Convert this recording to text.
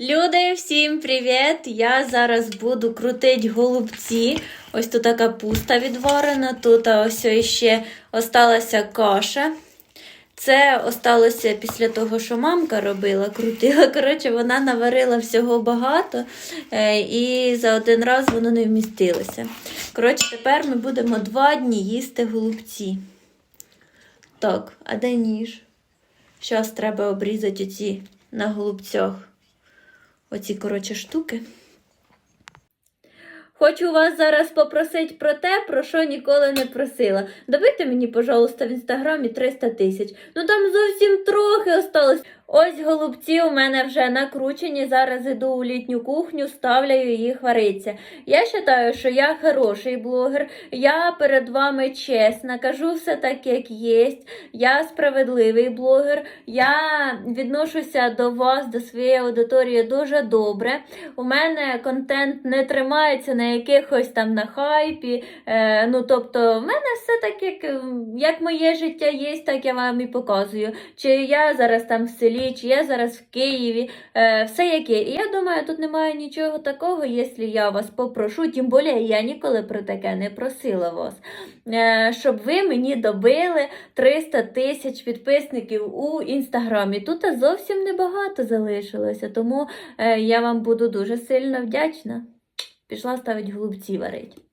Люди, всім привіт! Я зараз буду крутити голубці. Ось тут капуста відварена, тут ось ще осталася каша. Це осталося після того, що мамка робила, крутила. Коротше, вона наварила всього багато е, і за один раз воно не вмістилося. Коротше, тепер ми будемо два дні їсти голубці. Так, а де ніж? Зараз треба обрізати оці на голубцях. Оці, коротше, штуки. Хочу вас зараз попросити про те, про що ніколи не просила. Добийте мені, пожалуйста, в інстаграмі 300 тисяч. Ну там зовсім трохи осталось. Ось голубці у мене вже накручені. Зараз іду у літню кухню, ставляю їх вариться. Я вважаю, що я хороший блогер. Я перед вами чесна, кажу все так, як є. Я справедливий блогер. Я відношуся до вас, до своєї аудиторії дуже добре. У мене контент не тримається на якихось там на хайпі. Е, ну, тобто, в мене все так, як, як моє життя є, так я вам і показую. Чи я зараз там в селі, чи я зараз в Києві, е, все яке. І я думаю, тут немає нічого такого, якщо я вас попрошу, тим більше я ніколи про таке не просила вас. Е, щоб ви мені добили 300 тисяч підписників у інстаграмі. Тут зовсім небагато залишилося, тому е, я вам буду дуже сильно вдячна. Пішла ставити голубці варить.